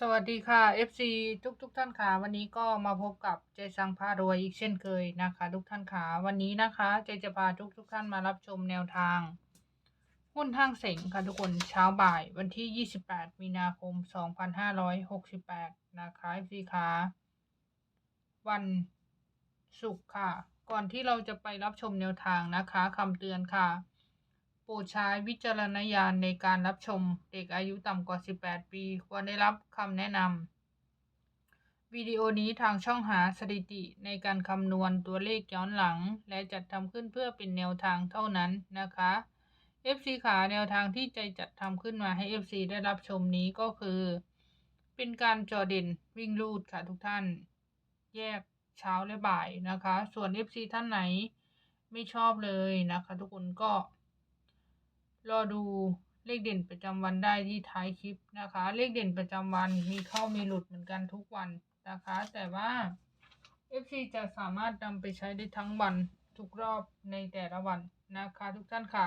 สวัสดีค่ะ FC ทุกทุกๆท่านค่ะวันนี้ก็มาพบกับเจสังพารวยอีกเช่นเคยนะคะ ทุกท่านค่ะวันนี้นะคะเจจะพาทุกทุกๆท่านมารับชมแนวทาง หุ้นห้างเสงค่ะทุกคนเช้าบ่ายวันที่ 28 มีนาคม 2568 นะคะ FC ค่ะวันศุกร์ค่ะ ก่อนที่เราจะไปรับชมแนวทางนะคะคำเตือนค่ะ โปรดใช้วิจารณญาณในการรับชมเด็กอายุต่ำกว่า 18 ปี ควรได้รับคำแนะนำวิดีโอนี้ทางช่องหาสถิติในการคำนวณตัวเลขย้อนหลัง และจัดทำขึ้นเพื่อเป็นแนวทางเท่านั้นนะคะ FC ขาแนวทางที่ใจจัดทำขึ้นมาให้ FC ได้รับชมนี้ก็คือ เป็นการจอเด่นวิ่งลูดค่ะทุกท่าน แยกเช้าและบ่ายนะคะ ส่วน FC ท่านไหนไม่ชอบเลยนะคะ ทุกคนก็ รอดูเลขเด่นประจำวันได้ที่ท้ายคลิปนะคะ เลขเด่นประจำวันมีเข้ามีหลุดเหมือนกันทุกวันนะคะ แต่ว่า FC จะสามารถนำไปใช้ได้ทั้งวันทุกรอบในแต่ละวันนะคะ ทุกท่านค่ะ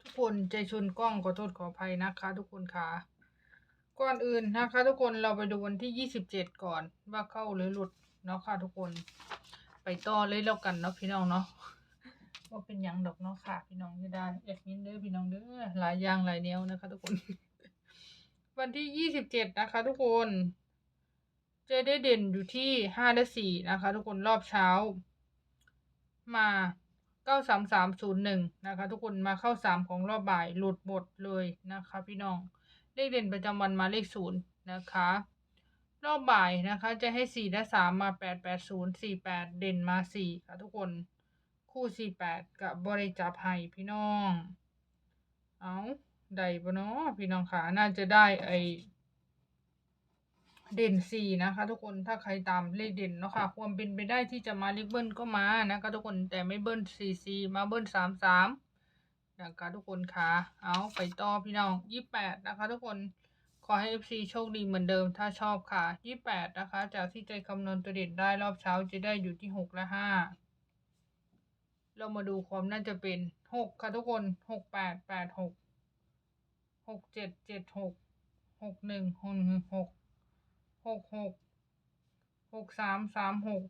ทุกคนใจชนกล้องขอโทษขออภัยนะคะ ทุกคนค่ะก่อนอื่นนะคะ ทุกคนเราไปดูวันที่ 27 ก่อนว่าเข้าหรือหลุดเนาะค่ะทุกคน ไปต่อเลยแล้วกันเนาะพี่น้องเนาะว่าเป็นยังดอกเนาะค่ะ พี่น้องที่ได้แอดมินเด้อพี่น้องเด้อหลายอย่างหลายแนวนะคะ ทุกคน วันที่ยี่สิบเจ็ดนะคะ ทุกคนจะได้เด่นอยู่ที่ห้าและสี่นะคะ ทุกคนรอบเช้า มาเก้าสามสามศูนย์หนึ่งนะคะ ทุกคนมาเข้าสามของรอบบ่ายหลุดหมดเลยนะคะ พี่น้องเลขเด่นประจำวันมาเลขศูนย์นะคะ รอบบ่ายนะคะ จะให้สี่และสามมาแปดแปดศูนย์สี่แปดเด่นมาสี่ค่ะทุกคน คู่สี่แปดกับบริจับให้พี่น้อง เอาได้ปะเนาะพี่น้องขาน่าจะได้ไอเด่นสี่นะคะ ทุกคนถ้าใครตามเลขเด่นเนาะค่ะความเป็นไปได้ที่จะมาเลขเบิ้ลก็มานะคะทุกคนแต่ไม่เบิ้ลสี่สี่มาเบิ้ลสามสามนะคะทุกคนค่ะเอาไปต่อพี่น้องยี่แปดนะคะ ทุกคน ขอให้ FC โชคดีเหมือนเดิมถ้าชอบค่ะ 28 นะคะ จากที่ใจคำนวณตัวเด่นได้รอบเช้าจะได้อยู่ที่ 6 และ 5 เรามาดูความน่าจะเป็น 6 ค่ะทุกคน 6 8 8 6 6 7 7 6 6 1 6 6 6 6 6 3 3 6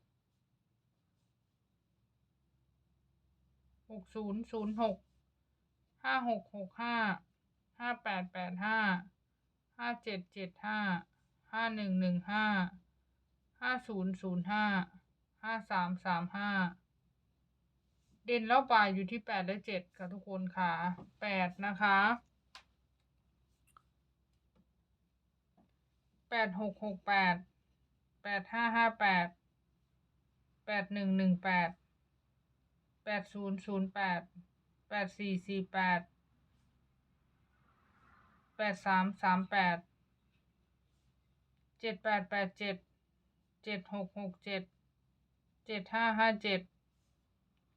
6 0 0 6 5 6 6 5 5 8 8 5 ห้าเจ็ดเจ็ดห้าห้าหนึ่งหนึ่งห้าห้าศูนย์ศูนย์ห้าห้าสามสามห้าเด่นแล้วปลายอยู่ที่แปดและเจ็ดค่ะทุกคนค่ะแปดนะคะแปดหกหกแปดแปดห้าห้าแปดแปดหนึ่งหนึ่งแปดแปดศูนย์ศูนย์แปดแปดสี่สี่แปด แปดสามสามแปดเจ็ดแปดแปดเจ็ดเจ็ดหกหกเจ็ดเจ็ดห้าห้าเจ็ด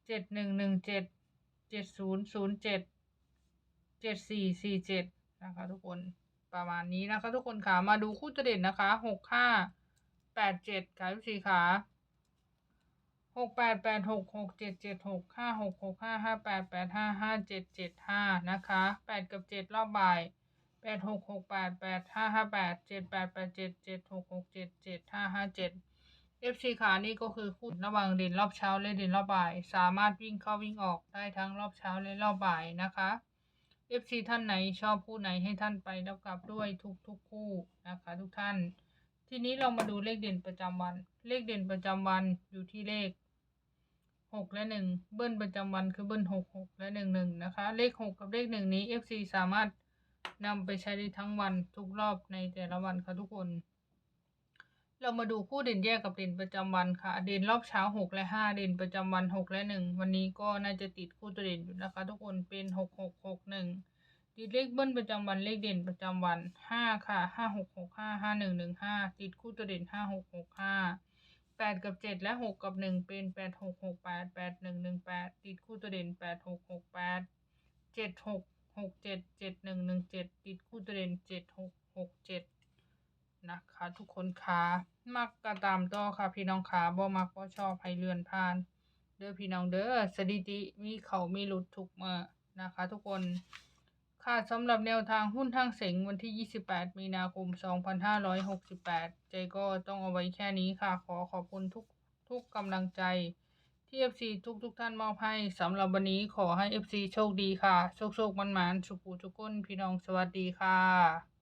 เจ็ดหนึ่งหนึ่งเจ็ดเจ็ดศูนย์ศูนย์เจ็ดเจ็ดสี่สี่เจ็ดนะคะทุกคนประมาณนี้นะคะทุกคนค่ะมาดูคู่เด่นนะคะหกห้าแปดเจ็ดค่ะทุกทีค่ะหกแปดแปดหกหกเจ็ดเจ็ดหกห้าหกหกห้าห้าแปดแปดห้าห้าเจ็ดเจ็ดห้านะคะแปดกับเจ็ดรอบบ่าย แปดหกหกแปดแปดห้าห้าแปดเจ็ดแปดแปดเจ็ดเจ็ดหกหกเจ็ดเจ็ดห้าห้าเจ็ดเอฟซีขานี่ก็คือคู่ระหว่างเด่นรอบเช้าและเด่นรอบบ่าย สามารถวิ่งเข้าวิ่งออกได้ทั้งรอบเช้าและรอบบ่ายนะคะเอฟซีท่านไหนชอบคู่ไหนให้ท่านไปแล้วกลับด้วยทุกทุกคู่นะคะ ทุกท่าน ทีนี้เรามาดูเลขเด่นประจำวัน เลขเด่นประจำวันอยู่ที่เลขหกและหนึ่งเบิ้ลประจำวันคือเบิ้ลหกหกและหนึ่งหนึ่งนะคะ เลขหกกับเลขหนึ่งนี้ FC สามารถ นำไปใช้ได้ทั้งวันทุกรอบในแต่ละวันค่ะทุกคน เรามาดูคู่เด่นแยกกับเด่นประจำวันค่ะ เด่นรอบเช้าหกและห้าเด่นประจำวันหกและหนึ่งวันนี้ก็น่าจะติดคู่ตัวเด่นอยู่นะคะ ทุกคนเป็นหกหกหกหนึ่งติดเลขเบิ้ลประจำวันเลขเด่นประจำวันห้าค่ะห้าหกหกห้าห้าหนึ่งหนึ่งห้าติดคู่ตัวเด่นห้าหกหกห้าแปดกับเจ็ดและหกกับหนึ่งเป็นแปดหกหกแปดแปดหนึ่งหนึ่งแปดติดคู่ตัวเด่นแปดหกหกแปดเจ็ดหก หกเจ็ดเจ็ดหนึ่งหนึ่งเจ็ดติดคู่ตัวเด่นเจ็ดหกหกเจ็ดนะคะ ทุกคนค่ะมักก็ตามต่อค่ะ พี่น้องขาบ่มักบ่ชอบให้เลื่อนผ่าน เด้อพี่น้องเด้อสถิติมีเขามีหลุดทุกเมื่อนะคะ ทุกคนค่ะสำหรับแนวทางหุ้นทางเสงวันที่ 28 มีนาคม 2568 ใจก็ต้องเอาไว้แค่นี้ค่ะ ขอขอบคุณทุกทุกกำลังใจ ที่ FC ทุกทุกท่านมอบให้สำหรับวันนี้ขอให้ FC โชคดีค่ะ โชคโชคมันมันสุขุทุกคนพี่น้องสวัสดีค่ะ